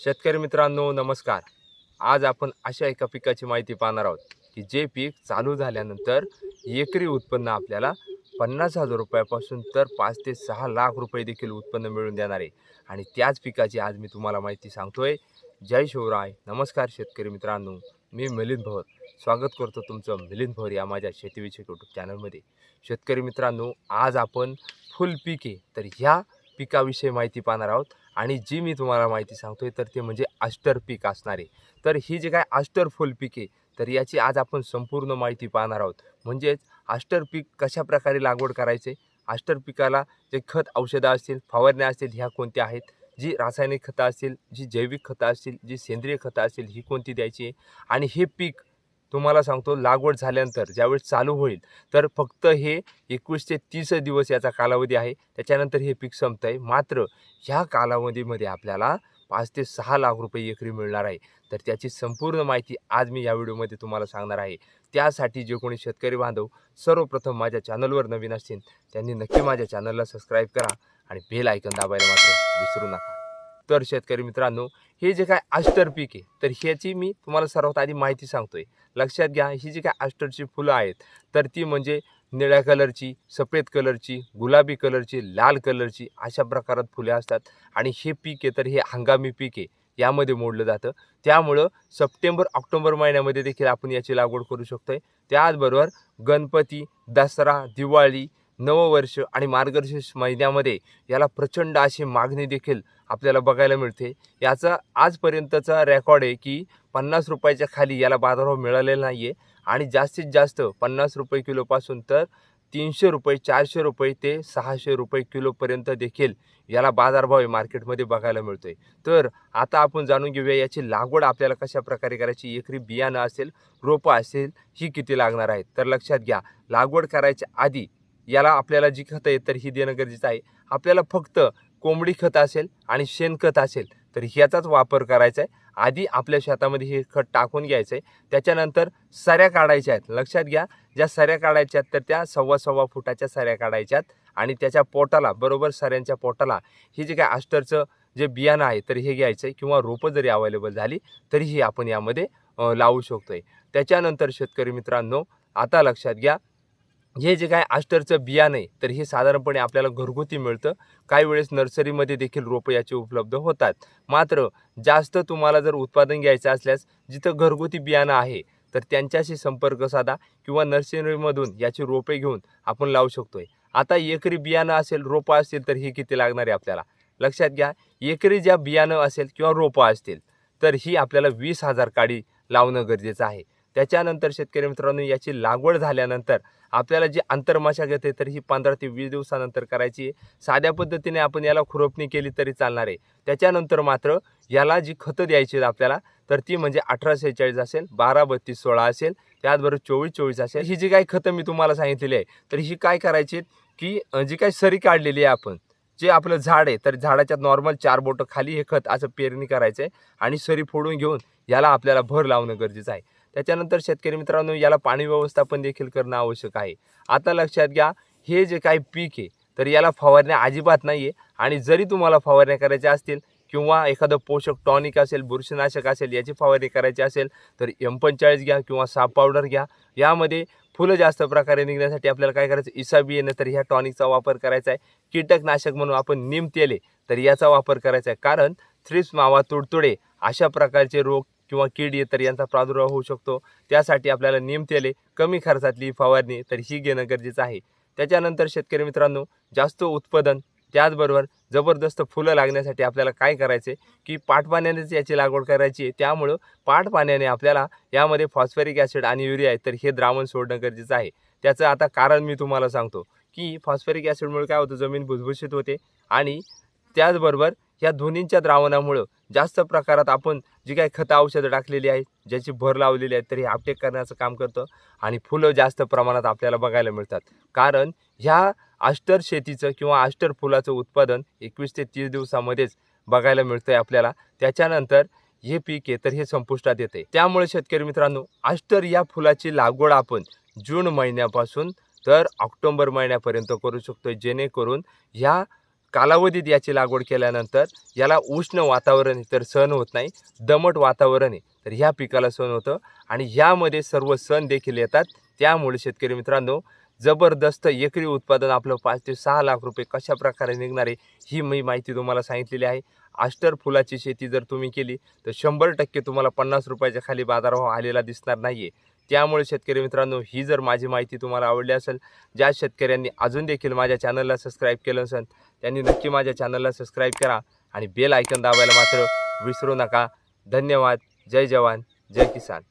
शेतकरी मित्रांनो नमस्कार. आज आपण अशा एका पिकाची माहिती पाहणार आहोत की जे पीक चालू झाल्यानंतर एकरी उत्पन्न आपल्याला पन्नास हजार रुपयापासून तर पाच ते सहा लाख रुपये देखील उत्पन्न मिळून देणार आहे. आणि त्याच पिकाची आज मी तुम्हाला माहिती सांगतोय. जय शिवराय. नमस्कार शेतकरी मित्रांनो. मी मिलिंद भवर स्वागत करतो तुमचं मिलिंद भवर या माझ्या शेतीविषयक यूट्यूब चॅनलमध्ये शेतकरी मित्रांनो आज आपण फुल पिके तर ह्या पिकाविषयी माहिती पाहणार आहोत. आणि जी मी तुम्हाला माहिती सांगतोय तर ते म्हणजे आस्टर पीक असणारे. तर ही जी काय आस्टर फुल पिके तर याची आज आपण संपूर्ण माहिती पाहणार आहोत. म्हणजेच आस्टर पीक कशा प्रकारे लागवड करायचे? आस्टर पिकाला जे खत औषधं असतील फवारण्या असतील ह्या कोणत्या आहेत? जी रासायनिक खतं असतील जी जैविक खतं असतील जी सेंद्रिय खतं असतील ही कोणती द्यायची आहे? आणि हे पीक तुम्हाला सांगतो लागवड झाल्यानंतर ज्यावेळेस चालू होईल तर फक्त हे एकवीस ते तीस दिवस याचा कालावधी आहे. त्याच्यानंतर हे पीक संपतं आहे. मात्र ह्या कालावधीमध्ये आपल्याला पाच ते सहा लाख रुपये एकरी मिळणार आहे. तर त्याची संपूर्ण माहिती आज मी या व्हिडिओमध्ये तुम्हाला सांगणार आहे. त्यासाठी जे कोणी शेतकरी बांधव सर्वप्रथम माझ्या चॅनलवर नवीन असतील त्यांनी नक्की माझ्या चॅनलला सबस्क्राईब करा आणि बेल ऐकन दाबायला मात्र विसरू नका. तर शेतकरी मित्रांनो हे जे काय आस्टर पीक आहे तर ह्याची मी तुम्हाला सर्वात आधी माहिती सांगतोय. लक्षात घ्या ही जी काय आस्टरची फुलं आहेत तर ती म्हणजे निळ्या कलरची सफेद कलरची गुलाबी कलरची लाल कलरची अशा प्रकारात फुले असतात. आणि हे पीक आहे तर हे हंगामी पीक आहे यामध्ये मोडलं जातं. त्यामुळं सप्टेंबर ऑक्टोबर महिन्यामध्ये देखील आपण याची लागवड करू शकतो आहे त्याचबरोबर गणपती दसरा दिवाळी नववर्ष आणि मार्गशीर्ष महिन्यामध्ये याला प्रचंड अशी मागणी देखील आपल्याला बघायला मिळते. याचा आजपर्यंतचा रेकॉर्ड आहे की पन्नास रुपयाच्या खाली याला बाजारभाव मिळालेला नाही आहे आणि जास्तीत जास्त पन्नास रुपये किलोपासून तर तीनशे रुपये चारशे रुपये ते सहाशे रुपये किलोपर्यंत देखील याला बाजारभाव आहे मार्केटमध्ये बघायला मिळतोय. तर आता आपण जाणून घेऊया याची लागवड आपल्याला कशा प्रकारे करायची. एकरी बियाणं असेल रोपं असेल ही किती लागणार आहेत? तर लक्षात घ्या लागवड करायच्या आधी याला आपल्याला जी खतं आहेत तर ही देणं गरजेचं आहे. आपल्याला फक्त कोंबडी खत असेल आणि शेणखत असेल तर ह्याचाच वापर करायचा आहे. आधी आपल्या शेतामध्ये हे खत टाकून घ्यायचं आहे. त्याच्यानंतर सऱ्या काढायच्या आहेत. लक्षात घ्या ज्या सऱ्या काढायच्या आहेत तर त्या सव्वा सव्वा फुटाच्या सऱ्या काढायच्यात आणि त्याच्या पोटाला बरोबर सऱ्यांच्या पोटाला हे जे काय आस्टरचं जे बियाणं आहे तर हे घ्यायचं आहे. किंवा रोपं जरी अवेलेबल झाली तरीही आपण यामध्ये लावू शकतो आहे त्याच्यानंतर शेतकरी मित्रांनो आता लक्षात घ्या हे जे काय आस्टरचं बियाणं आहे तर हे साधारणपणे आपल्याला घरगुती मिळतं. काही वेळेस नर्सरीमध्ये देखील रोपं याचे उपलब्ध होतात. मात्र जास्त तुम्हाला जर उत्पादन घ्यायचं असल्यास जिथं घरगुती बियाणं आहे तर त्यांच्याशी संपर्क साधा किंवा नर्सरीमधून याची रोपे घेऊन आपण लावू शकतोय. आता एकरी बियाणं असेल रोपं असतील तर ही किती लागणार आहे आपल्याला? लक्षात घ्या एकरी ज्या बियाणं असेल किंवा रोपं असतील तर ही आपल्याला वीस हजार काडी लावणं गरजेचं आहे. त्याच्यानंतर शेतकरी मित्रांनो याची लागवड झाल्यानंतर आपल्याला जी आंतरमशागत आहे तर ही पंधरा ते वीस दिवसानंतर करायची आहे. साध्या पद्धतीने आपण याला खुरपणी केली तरी चालणार आहे. त्याच्यानंतर मात्र याला जी खतं द्यायची आपल्याला तर ती म्हणजे अठरा सेहेचाळीस असेल बारा बत्तीस सोळा असेल त्याचबरोबर चोवीस चोवीस असेल. ही जी काही खतं मी तुम्हाला सांगितलेली आहे तर ही काय करायची की जी काही सरी काढलेली आहे आपण जे आपलं झाड आहे तर झाडाच्या नॉर्मल चार बोटं खाली हे खत असं पेरणी करायचं आहे आणि सरी फोडून घेऊन याला आपल्याला भर लावणं गरजेचं आहे. त्याच्यानंतर शेतकरी मित्रांनो याला पाणी व्यवस्थापन देखील करणं आवश्यक आहे. आता लक्षात घ्या हे जे काही पीक आहे तर याला फवारण्या अजिबात नाही आहे आणि जरी तुम्हाला फवारण्या करायच्या असतील किंवा एखादं पोषक टॉनिक असेल बुरशीनाशक असेल याची फवारणी करायची असेल तर एम पंचेचाळीस घ्या किंवा साप पावडर घ्या. यामध्ये फुलं जास्त प्रकारे निघण्यासाठी आपल्याला काय करायचं इसाबी येणं तर ह्या टॉनिकचा वापर करायचा आहे. कीटकनाशक म्हणून आपण निम तेले तर याचा वापर करायचा आहे. कारण थ्रिप्स मावा तुडतुडे अशा प्रकारचे रोग किंवा कीड तर यांचा प्रादुर्भाव होऊ शकतो. त्यासाठी आपल्याला निमतेले कमी खर्चातली फवारणी तर ही घेणं गरजेचं आहे. त्याच्यानंतर शेतकरी मित्रांनो जास्त उत्पादन त्याचबरोबर जबरदस्त फुलं लागण्यासाठी आपल्याला काय करायचे? की पाटपाण्यानेच याची लागवड करायची आहे. त्यामुळं पाटपाण्याने आपल्याला यामध्ये फॉस्फरिक ॲसिड आणि युरिया आहे तर हे द्रावण सोडणं गरजेचं आहे. त्याचं आता कारण मी तुम्हाला सांगतो की फॉस्फरिक ॲसिडमुळे काय होतं? जमीन भुसभुशीत होते आणि त्याचबरोबर या दोन्हींच्या द्रावणामुळं जास्त प्रकारात आपण जी काही खतं औषधं टाकलेली आहेत ज्याची भर लावलेली आहे तर हे करण्याचं काम करतं आणि फुलं जास्त प्रमाणात आपल्याला बघायला मिळतात. कारण ह्या आष्टर शेतीचं किंवा आष्टर फुलाचं उत्पादन एकवीस ते तीस दिवसामध्येच बघायला मिळतं आहे आपल्याला. त्याच्यानंतर हे पीक आहे तर हे संपुष्टात येते त्यामुळे शेतकरी मित्रांनो आष्टर या फुलाची लागवड आपण जून महिन्यापासून तर ऑक्टोबर महिन्यापर्यंत करू शकतो जेणेकरून ह्या कालावधीत याची लागवड केल्यानंतर याला उष्ण वातावरण तर सहन होत नाही दमट वातावरण आहे तर ह्या पिकाला सहन होतं. आणि ह्यामध्ये सर्व सण देखील येतात. त्यामुळे शेतकरी मित्रांनो जबरदस्त एकरी उत्पादन आपलं पाच ते सहा लाख रुपये कशा प्रकारे निघणार आहे ही मी माहिती तुम्हाला सांगितलेली आहे. आष्टर फुलाची शेती जर तुम्ही केली तर शंभर टक्के तुम्हाला पन्नास रुपयाच्या खाली बाजारभाव आलेला दिसणार नाही आहे त्यामुळे शेतकरी मित्रांनो ही जर माझी माहिती तुम्हाला आवडली असेल ज्या शेतकऱ्यांनी अजून देखील माझ्या चॅनलला सबस्क्राईब केलं असेल त्यांनी नक्की माझ्या चॅनलला सबस्क्राईब करा आणि बेल आयकन दाबायला मात्र विसरू नका. धन्यवाद. जय जवान. जय किसान.